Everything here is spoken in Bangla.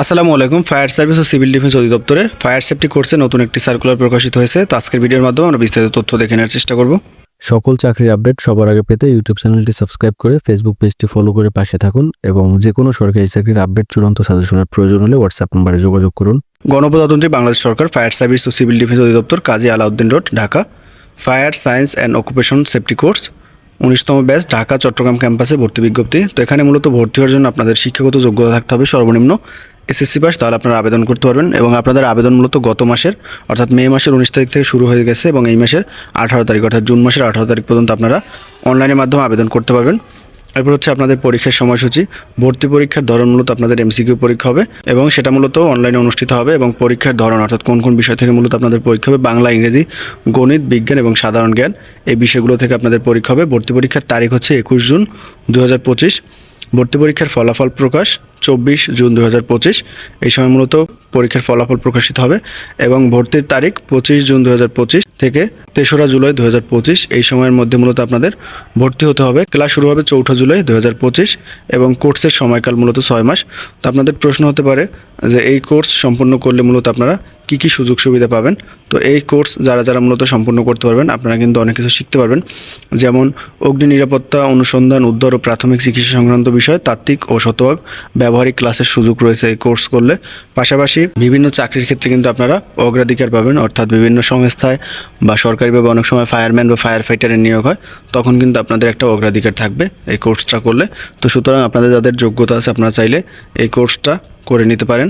আসসালামু আলাইকুম ফায়ার সার্ভিস ও সিভিল ডিফেন্স অধিদপ্তরে ফায়ার সেফটি কোর্সে নতুন একটি সার্কুলার প্রকাশিত হয়েছে। তো আজকের ভিডিওর মাধ্যমে আমরা বিস্তারিত তথ্য দেখে নেওয়ার চেষ্টা করব। সকল চাকরির আপডেট সবার আগে পেতে ইউটিউব চ্যানেলটি সাবস্ক্রাইব করে ফেসবুক পেজটি ফলো করে পাশে থাকুন এবং যে কোনো সরকারি চাকরির আপডেট চূড়ান্ত সাজেশনের প্রয়োজন হলে হোয়াটসঅ্যাপ নম্বরে যোগাযোগ করুন। গণপ্রজাতন্ত্রী বাংলাদেশ সরকার ফায়ার সার্ভিস ও সিভিল ডিফেন্স অধিদপ্তর Kazi Alauddin road Dhaka. Fire science and occupation safety course উনিশতম ব্যাচ ঢাকা চট্টগ্রাম ক্যাম্পাসে ভর্তি বিজ্ঞপ্তি। তো এখানে মূলত ভর্তি হওয়ার জন্য আপনাদের শিক্ষাগত যোগ্যতা থাকতে হবে সর্বনিম্ন এসএসসি পাস তাহলে আপনারা আবেদন করতে পারবেন এবং আপনাদের আবেদন মূলত গত মাসের, অর্থাৎ মে মাসের উনিশ তারিখ থেকে শুরু হয়ে গেছে এবং এই মাসের আঠারো তারিখ, অর্থাৎ জুন মাসের আঠারো তারিখ পর্যন্ত আপনারা অনলাইনের মাধ্যমে আবেদন করতে পারবেন। এরপর হচ্ছে আপনাদের পরীক্ষার সময়সূচি। ভর্তি পরীক্ষার ধরন মূলত আপনাদের এমসিকিউ পরীক্ষা হবে এবং সেটা মূলত অনলাইনে অনুষ্ঠিত হবে এবং পরীক্ষার ধরন, অর্থাৎ কোন কোন বিষয় থেকে মূলত আপনাদের পরীক্ষা হবে, বাংলা, ইংরেজি, গণিত, বিজ্ঞান এবং সাধারণ জ্ঞান। এই বিষয়গুলো থেকে আপনাদের পরীক্ষা হবে। ভর্তি পরীক্ষার তারিখ হচ্ছে একুশ জুন দু হাজার পঁচিশ। ভর্তি পরীক্ষার ফলাফল প্রকাশ চব্বিশ জুন দু হাজার পঁচিশ। এই সময় মূলত পরীক্ষার ফলাফল প্রকাশিত হবে এবং ভর্তির তারিখ পঁচিশ জুন দু হাজার পঁচিশ থেকে তেসরা জুলাই দু হাজার পঁচিশ। এই সময়ের মধ্যে মূলত আপনাদের ভর্তি হতে হবে। ক্লাস শুরু হবে চৌঠা জুলাই দু হাজার পঁচিশ এবং কোর্সের সময়কাল মূলত ছয় মাস। তো আপনাদের প্রশ্ন হতে পারে যে এই কোর্স সম্পূর্ণ করলে মূলত আপনারা কী কী সুযোগ সুবিধা পাবেন? তো এই কোর্স যারা যারা মূলত সম্পূর্ণ করতে পারবেন, আপনারা কিন্তু অনেক কিছু শিখতে পারবেন। যেমন অগ্নি নিরাপত্তা অনুসন্ধান, উদ্ধার ও প্রাথমিক চিকিৎসা সংক্রান্ত বিষয়, তাত্ত্বিক ও শতভাগ ব্যবহারিক ক্লাসের সুযোগ রয়েছে এই কোর্স করলে। পাশাপাশি বিভিন্ন চাকরির ক্ষেত্রে কিন্তু আপনারা অগ্রাধিকার পাবেন, অর্থাৎ বিভিন্ন সংস্থায় বা সরকারিভাবে অনেক সময় ফায়ারম্যান বা ফায়ার ফাইটারের নিয়োগ হয়, তখন কিন্তু আপনাদের একটা অগ্রাধিকার থাকবে এই কোর্সটা করলে। তো সুতরাং আপনাদের যাদের যোগ্যতা আছে, আপনারা চাইলে এই কোর্সটা করে নিতে পারেন।